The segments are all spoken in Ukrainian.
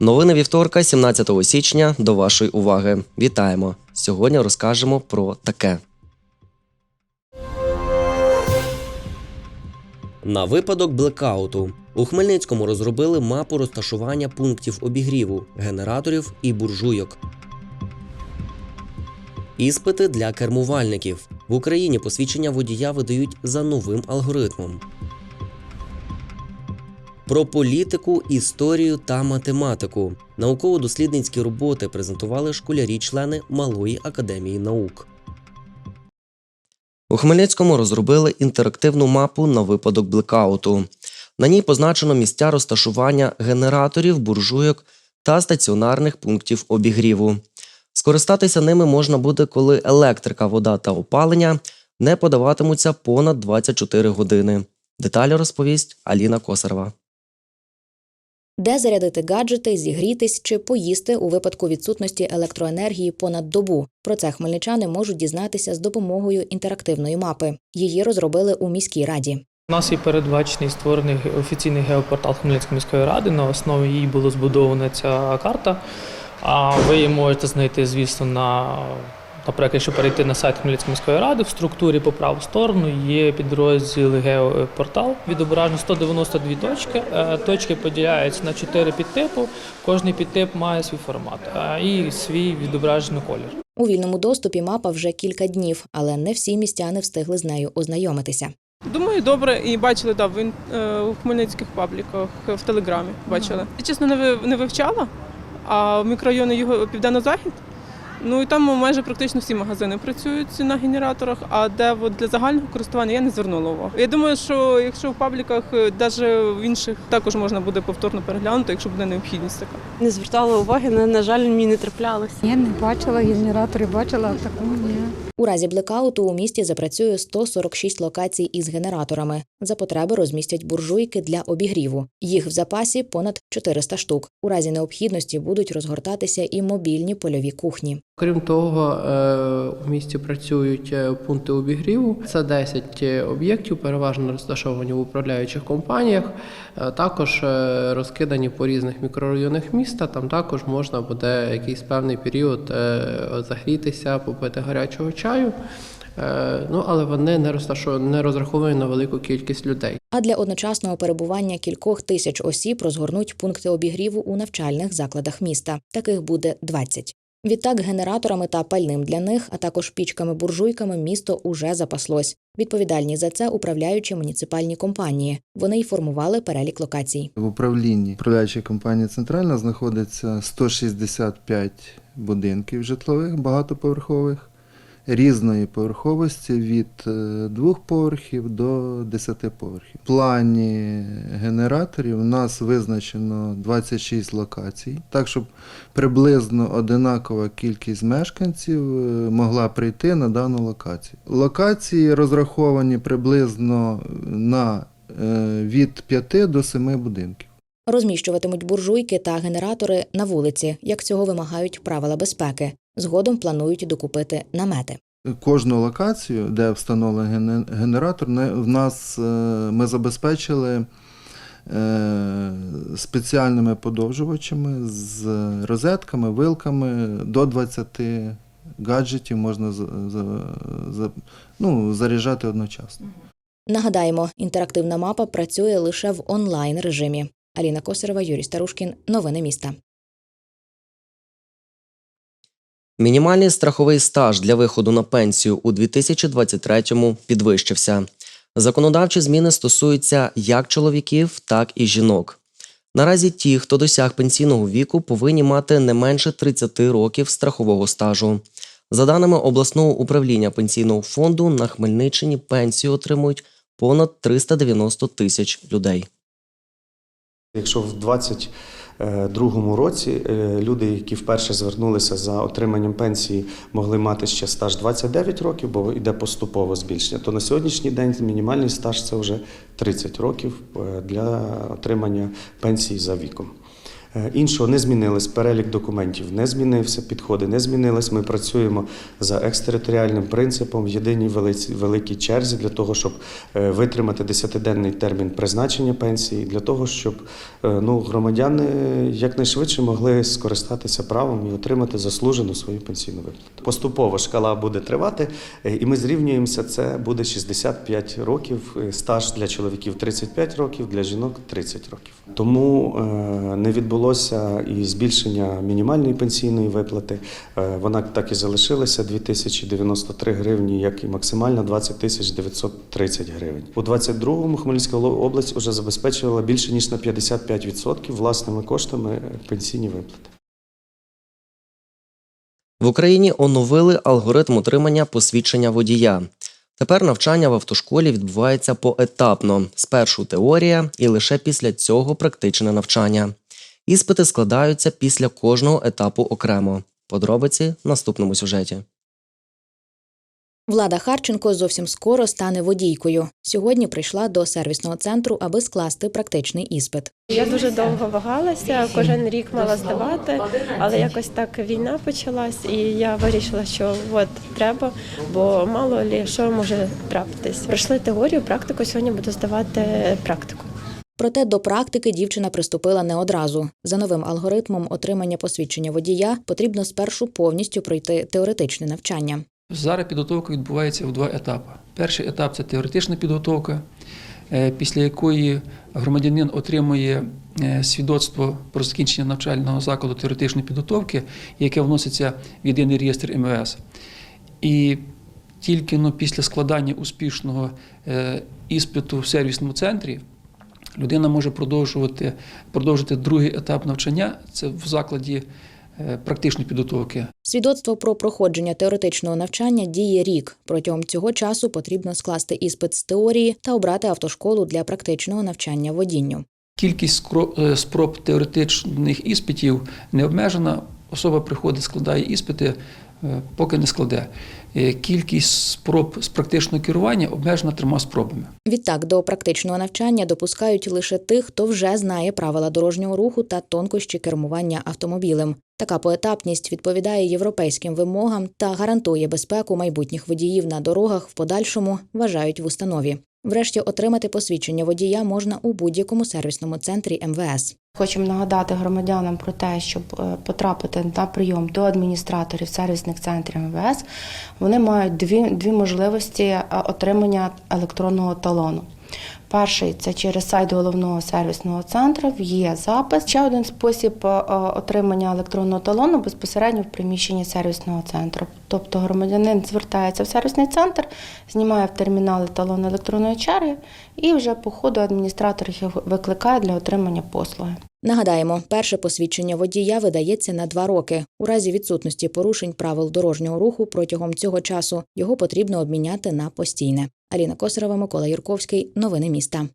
Новини вівторка, 17 січня, до вашої уваги. Вітаємо! Сьогодні розкажемо про таке. На випадок блекауту у Хмельницькому розробили мапу розташування пунктів обігріву, генераторів і буржуйок. Іспити для кермувальників. В Україні посвідчення водія видають за новим алгоритмом. Про політику, історію та математику. Науково-дослідницькі роботи презентували школярі-члени Малої академії наук. У Хмельницькому розробили інтерактивну мапу на випадок блекауту. На ній позначено місця розташування генераторів, буржуйок та стаціонарних пунктів обігріву. Скористатися ними можна буде, коли електрика, вода та опалення не подаватимуться понад 24 години. Деталі розповість Аліна Косарова. Де зарядити гаджети, зігрітись чи поїсти у випадку відсутності електроенергії понад добу. Про це хмельничани можуть дізнатися з допомогою інтерактивної мапи. Її розробили у міській раді. У нас є передбачений створений офіційний геопортал Хмельницької міської ради. На основі її була збудована ця карта. А ви її можете знайти, звісно, на наприклад, якщо перейти на сайт Хмельницької міської ради, в структурі по праву сторону є підрозділ геопортал. Відображено 192 точки. Е, Точки поділяються на 4 підтипу. Кожний підтип має свій формат е, і свій відображений колір. У вільному доступі мапа вже кілька днів, але не всі містяни встигли з нею ознайомитися. Думаю, добре, і бачили да, в е, у хмельницьких пабліках е, в Телеграмі. Бачили. Я, чесно, не ви- не вивчала, а в мікрорайони його південно-захід. Ну і там майже практично всі магазини працюють на генераторах, а де от для загального користування я не звернула увагу. Я думаю, що якщо в пабліках, навіть в інших, також можна буде повторно переглянути, якщо буде необхідність така. Не звертала уваги, на, на жаль, мені не траплялося. Я не бачила генератори, бачила а такого ні. У разі блекауту у місті запрацює 146 локацій із генераторами. За потреби розмістять буржуйки для обігріву. Їх в запасі понад 400 штук. У разі необхідності будуть розгортатися і мобільні польові кухні. Крім того, е, у місті працюють е, пункти обігріву. Це 10 об'єктів, переважно розташовані в управляючих компаніях. Е, Також е, розкидані по різних мікрорайонах міста. Там також можна буде якийсь певний період е, загрітися, попити гарячого чаю. Е, Ну, але вони не розташовані, не розраховані на велику кількість людей. А для одночасного перебування кількох тисяч осіб розгорнуть пункти обігріву у навчальних закладах міста. Таких буде 20. Відтак, генераторами та пальним для них, а також пічками-буржуйками місто уже запаслось. Відповідальні за це управляючі муніципальні компанії. Вони й формували перелік локацій. В управлінні управляючої компанії Центральна знаходиться 165 будинків житлових багатоповерхових різної поверховості від е, двох поверхів до 10 поверхів. В плані генераторів у нас визначено 26 локацій, так щоб приблизно одинакова кількість мешканців е, могла прийти на дану локацію. Локації розраховані приблизно на е, від 5 до 7 будинків. Розміщуватимуть буржуйки та генератори на вулиці, як цього вимагають правила безпеки. Згодом планують докупити намети. Кожну локацію, де встановлений генератор, не- в нас е, ми забезпечили е, спеціальними подовжувачами з розетками, вилками до 20 гаджетів можна ну, заряджати одночасно. Нагадаємо, інтерактивна мапа працює лише в онлайн режимі. Аліна Косарева, Юрій Старушкін. Новини міста. Мінімальний страховий стаж для виходу на пенсію у 2023-му підвищився. Законодавчі зміни стосуються як чоловіків, так і жінок. Наразі ті, хто досяг пенсійного віку, повинні мати не менше 30 років страхового стажу. За даними обласного управління пенсійного фонду, на Хмельниччині пенсію отримують понад 390 тисяч людей. Якщо в 2022 році е, люди, які вперше звернулися за отриманням пенсії, могли мати ще стаж 29 років, бо йде поступове збільшення, то на сьогоднішній день мінімальний стаж це вже 30 років е, для отримання пенсії за віком. Е, Іншого не змінилось. Перелік документів не змінився, підходи не змінились. Ми працюємо за екстериторіальним принципом в єдиній великій черзі для того, щоб е, витримати 10-денний термін призначення пенсії, для того, щоб е, ну, громадяни якнайшвидше могли скористатися правом і отримати заслужену свою пенсійну виплату. Поступово шкала буде тривати, і ми зрівнюємося. Це буде 65 років, стаж для чоловіків 35 років, для жінок 30 років. Тому не відбулося і збільшення мінімальної пенсійної виплати. Е, Вона так і залишилася 2093 гривні, як і максимально 20 тисяч 930 гривень. У 22-му Хмельницька область вже забезпечувала більше ніж на 55% власними коштами пенсійні виплати. В Україні оновили алгоритм отримання посвідчення водія. Тепер навчання в автошколі відбувається поетапно: спершу теорія і лише після цього практичне навчання. Іспити складаються після кожного етапу окремо. Подробиці в наступному сюжеті. Влада Харченко зовсім скоро стане водійкою. Сьогодні прийшла до сервісного центру, аби скласти практичний іспит. Я дуже довго вагалася, кожен рік мала здавати, але якось так війна почалась, і я вирішила, що от треба, бо мало лі що може трапитись. Пройшли теорію, практику. Сьогодні буду здавати практику. Проте до практики дівчина приступила не одразу. За новим алгоритмом отримання посвідчення водія потрібно спершу повністю пройти теоретичне навчання. Зараз підготовка відбувається в два етапи. Перший етап це теоретична підготовка, е, після якої громадянин отримує е, свідоцтво про закінчення навчального закладу теоретичної підготовки, яке вноситься в єдиний реєстр МВС. І тільки ну, після складання успішного е, іспиту в сервісному центрі людина може продовжувати, продовжити другий етап навчання це в закладі е, практичної підготовки. Свідоцтво про проходження теоретичного навчання діє рік. Протягом цього часу потрібно скласти іспит з теорії та обрати автошколу для практичного навчання водінню. Кількість е, спроб теоретичних іспитів не обмежена. Особа приходить, складає іспити, поки не складе. Е, Кількість спроб з практичного керування обмежена трьома спробами. Відтак до практичного навчання допускають лише тих, хто вже знає правила дорожнього руху та тонкощі кермування автомобілем. Така поетапність відповідає європейським вимогам та гарантує безпеку майбутніх водіїв на дорогах в подальшому, вважають в установі. Врешті отримати посвідчення водія можна у будь-якому сервісному центрі МВС. Хочемо нагадати громадянам про те, щоб е, потрапити на прийом до адміністраторів сервісних центрів МВС, вони мають дві, дві можливості е, отримання електронного талону. Перший це через сайт головного сервісного центру, є запис. Ще один спосіб е, отримання електронного талону безпосередньо в приміщенні сервісного центру. Тобто громадянин звертається в сервісний центр, знімає в термінали талон електронної черги і вже по ходу адміністратор їх викликає для отримання послуги. Нагадаємо, перше посвідчення водія видається на два роки. У разі відсутності порушень правил дорожнього руху протягом цього часу його потрібно обміняти на постійне. Аліна Косарова, Микола Юрковський. Новини міста.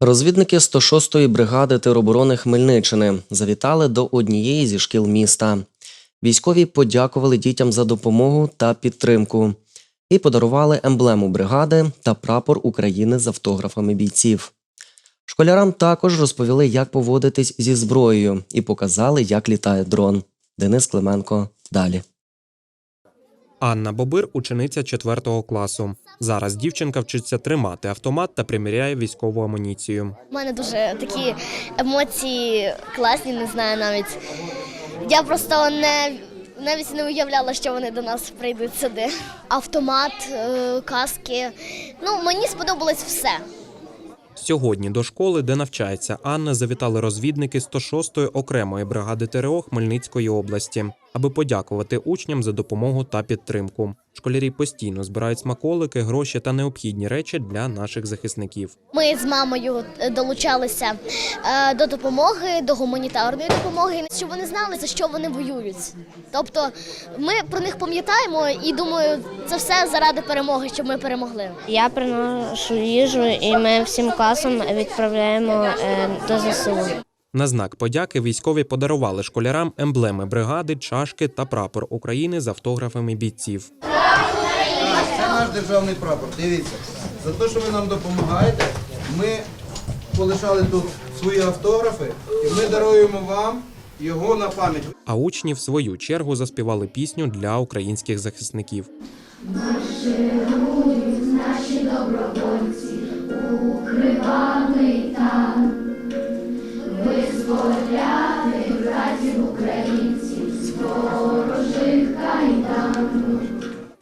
Розвідники 106-ї бригади тероборони Хмельниччини завітали до однієї зі шкіл міста. Військові подякували дітям за допомогу та підтримку і подарували емблему бригади та прапор України з автографами бійців. Школярам також розповіли, як поводитись зі зброєю, і показали, як літає дрон. Денис Клименко далі. Анна Бобир учениця 4 класу. Зараз дівчинка вчиться тримати автомат та приміряє військову амуніцію. У мене дуже такі емоції класні, не знаю навіть. Я просто не навіть не уявляла, що вони до нас прийдуть сюди. Автомат, е, каски. Ну, мені сподобалось все. Сьогодні до школи, де навчається Анна, завітали розвідники 106-ї окремої бригади ТРО Хмельницької області, аби подякувати учням за допомогу та підтримку. Школярі постійно збирають смаколики, гроші та необхідні речі для наших захисників. Ми з мамою е, долучалися е, до допомоги, до гуманітарної допомоги, щоб вони знали, за що вони воюють. Тобто ми про них пам'ятаємо і думаю, це все заради перемоги, щоб ми перемогли. Я приношу їжу, і ми всім класом відправляємо е, до ЗСУ. На знак подяки військові подарували школярам емблеми бригади, чашки та прапор України з автографами бійців. Це наш державний прапор. Дивіться, за те, що ви нам допомагаєте, ми полишали тут свої автографи, і ми даруємо вам його на пам'ять. А учні в свою чергу заспівали пісню для українських захисників.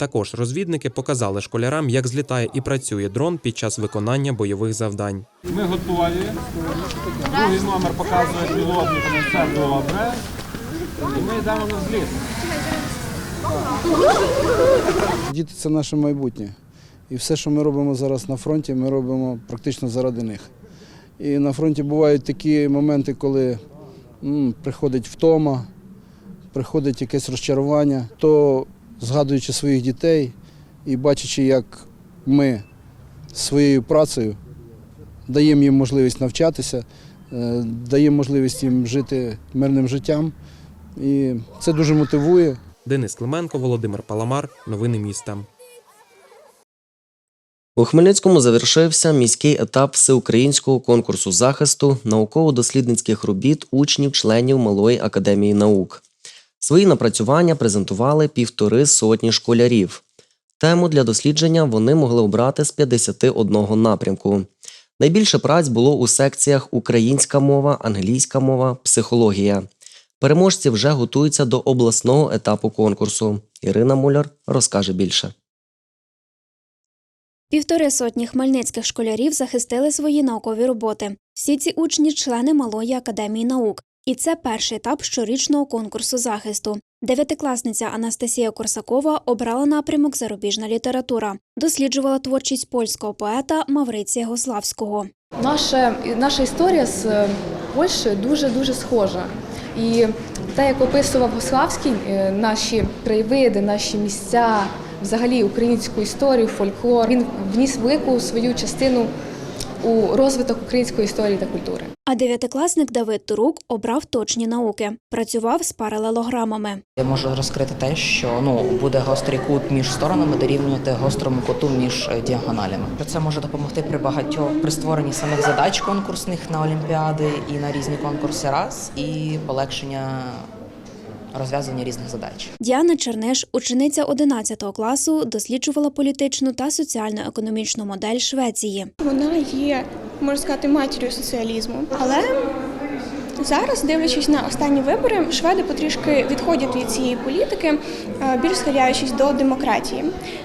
Також розвідники показали школярам, як злітає і працює дрон під час виконання бойових завдань. Ми готові. Другий номер показує пілотник, це добре. І ми йдемо на зліт. Діти це наше майбутнє. І все, що ми робимо зараз на фронті, ми робимо практично заради них. І на фронті бувають такі моменти, коли приходить втома, приходить якесь розчарування, то згадуючи своїх дітей і бачачи, як ми своєю працею даємо їм можливість навчатися, е, даємо можливість їм жити мирним життям. І це дуже мотивує. Денис Клименко, Володимир Паламар. Новини міста. У Хмельницькому завершився міський етап всеукраїнського конкурсу захисту науково-дослідницьких робіт учнів членів Малої академії наук. Свої напрацювання презентували півтори сотні школярів. Тему для дослідження вони могли обрати з 51 напрямку. Найбільше праць було у секціях українська мова, англійська мова, психологія. Переможці вже готуються до обласного етапу конкурсу. Ірина Муляр розкаже більше. Півтори сотні хмельницьких школярів захистили свої наукові роботи. Всі ці учні члени Малої академії наук. І це перший етап щорічного конкурсу захисту. Дев'ятикласниця Анастасія Корсакова обрала напрямок зарубіжна література, досліджувала творчість польського поета Мавриція Гославського. Наша, наша історія з е, Польщею дуже дуже схожа. І те, як описував Гославський, е, наші краєвиди, наші місця, взагалі українську історію, фольклор, він вніс велику свою частину у розвиток української історії та культури. А дев'ятикласник Давид Турук обрав точні науки, працював з паралелограмами. Я можу розкрити те, що ну буде гострий кут між сторонами дорівнювати гострому куту між е, діагоналями. Це може допомогти при багатьох при створенні самих задач конкурсних на олімпіади і на різні конкурси раз, і полегшення розв'язання різних задач. Діана Черниш, учениця 11 класу, досліджувала політичну та соціально-економічну модель Швеції. Вона є, можна сказати, матір'ю соціалізму. Але зараз, дивлячись на останні вибори, шведи потрішки відходять від цієї політики, е, більш схиляючись до демократії.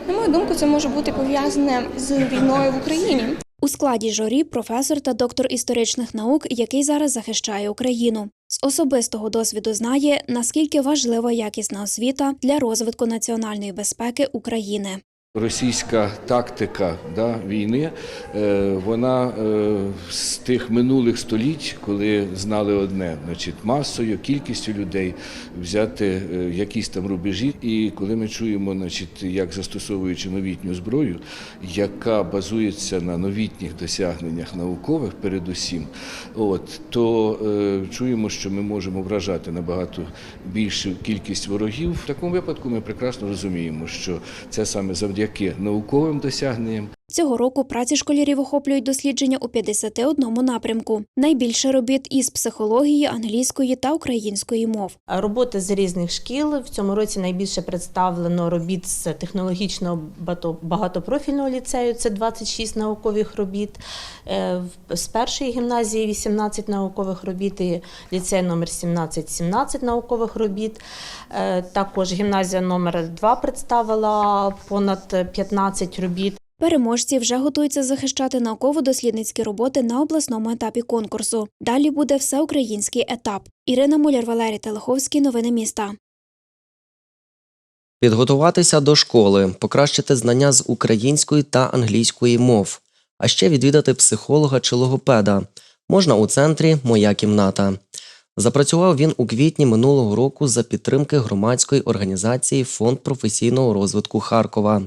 На мою думку, це може бути пов'язане з війною в Україні. У складі журі професор та доктор історичних наук, який зараз захищає Україну. З особистого досвіду знає, наскільки важлива якісна освіта для розвитку національної безпеки України. Російська тактика да, війни, е, вона е, з тих минулих століть, коли знали одне, значить, масою, кількістю людей взяти е, якісь там рубежі. І коли ми чуємо, значить, як застосовуючи новітню зброю, яка базується на новітніх досягненнях наукових, передусім, от, то е, чуємо, що ми можемо вражати набагато більшу кількість ворогів. В такому випадку ми прекрасно розуміємо, що це саме завдяки науковим досягненням. Цього року праці школярів охоплюють дослідження у 51 напрямку. Найбільше робіт із психології, англійської та української мов. Роботи з різних шкіл в цьому році найбільше представлено робіт з технологічного багатопрофільного ліцею. Це 26 наукових робіт. Е, З першої гімназії 18 наукових робіт, і ліцей номер 17 17 наукових робіт. Е, Також гімназія номер 2 представила понад 15 робіт. Переможці вже готуються захищати науково-дослідницькі роботи на обласному етапі конкурсу. Далі буде всеукраїнський етап. Ірина Муляр, Валерій Телеховський. Новини міста. Підготуватися до школи, покращити знання з української та англійської мов, а ще відвідати психолога чи логопеда можна у центрі Моя кімната. Запрацював він у квітні минулого року за підтримки громадської організації Фонд професійного розвитку Харкова.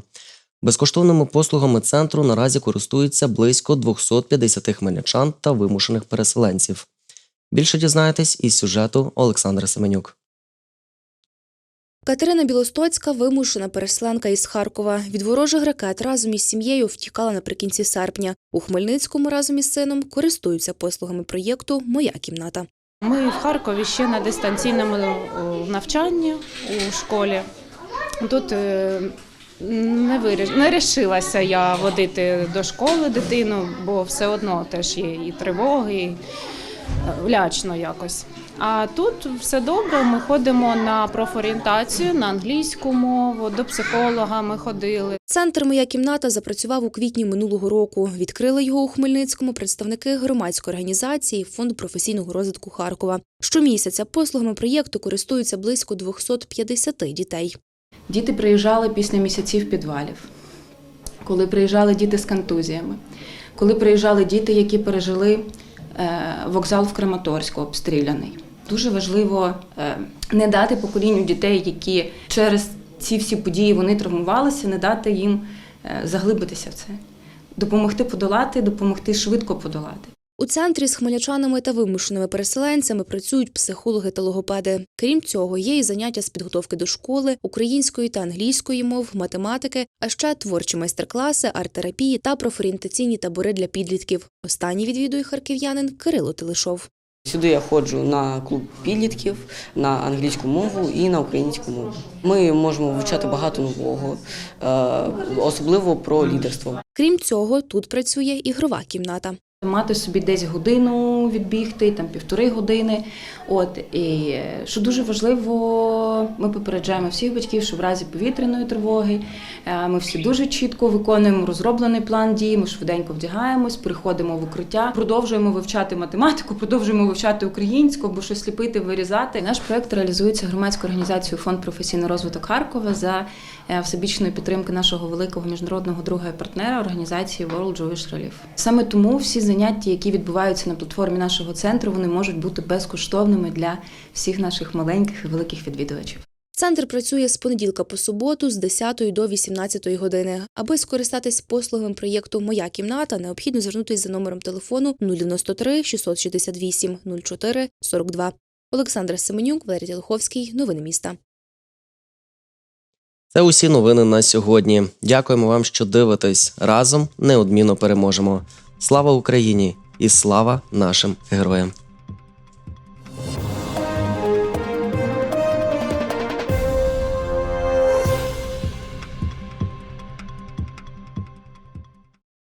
Безкоштовними послугами центру наразі користуються близько 250 хмельничан та вимушених переселенців. Більше дізнаєтесь із сюжету Олександра Семенюк. Катерина Білостоцька вимушена переселенка із Харкова. Від ворожих ракет разом із сім'єю втікала наприкінці серпня. У Хмельницькому разом із сином користуються послугами проєкту Моя кімната. Ми в Харкові ще на дистанційному е, навчанні у школі. Тут е, не виріш... не рішилася я водити до школи дитину, бо все одно теж є і тривоги, і е, лячно якось. А тут все добре. Ми ходимо на профорієнтацію, на англійську мову, до психолога ми ходили. Центр Моя кімната запрацював у квітні минулого року. Відкрили його у Хмельницькому представники громадської організації Фонд професійного розвитку Харкова. Щомісяця послугами проєкту користуються близько 250 дітей. Діти приїжджали після місяців підвалів, коли приїжджали діти з контузіями, коли приїжджали діти, які пережили е, вокзал в Краматорську обстріляний. Дуже важливо е, не дати поколінню дітей, які через ці всі події вони травмувалися, не дати їм е, заглибитися в це, допомогти подолати, допомогти швидко подолати. У центрі з хмельничанами та вимушеними переселенцями працюють психологи та логопеди. Крім цього, є і заняття з підготовки до школи, української та англійської мов, математики, а ще творчі майстер-класи, арт-терапії та профорієнтаційні табори для підлітків. Останній відвідує харків'янин Кирило Телешов. Сюди я ходжу на клуб підлітків, на англійську мову і на українську мову. Ми можемо вивчати багато нового, е, особливо про лідерство. Крім цього, тут працює ігрова кімната. Мати собі десь годину відбігти, там півтори години. От і е, що дуже важливо, ми попереджаємо всіх батьків, що в разі повітряної тривоги е, ми всі дуже чітко виконуємо розроблений план дій. Ми швиденько вдягаємось, приходимо в укриття, продовжуємо вивчати математику, продовжуємо вивчати українську, або щось ліпити, вирізати. Наш проект реалізується громадською організацією Фонд професійний розвиток Харкова за е, всебічної підтримки нашого великого міжнародного друга і партнера організації World Jewish Relief. Саме тому всі заняття, які відбуваються на платформі нашого центру, вони можуть бути безкоштовними для всіх наших маленьких і великих відвідувачів. Центр працює з понеділка по суботу з 10 до 18 години. Аби скористатись послугами проєкту Моя кімната, необхідно звернутися за номером телефону 093 668 04 42. Олександра Семенюк, Валерій Тілховський. Новини міста. Це усі новини на сьогодні. Дякуємо вам, що дивитесь. Разом неодмінно переможемо. Слава Україні і слава нашим героям!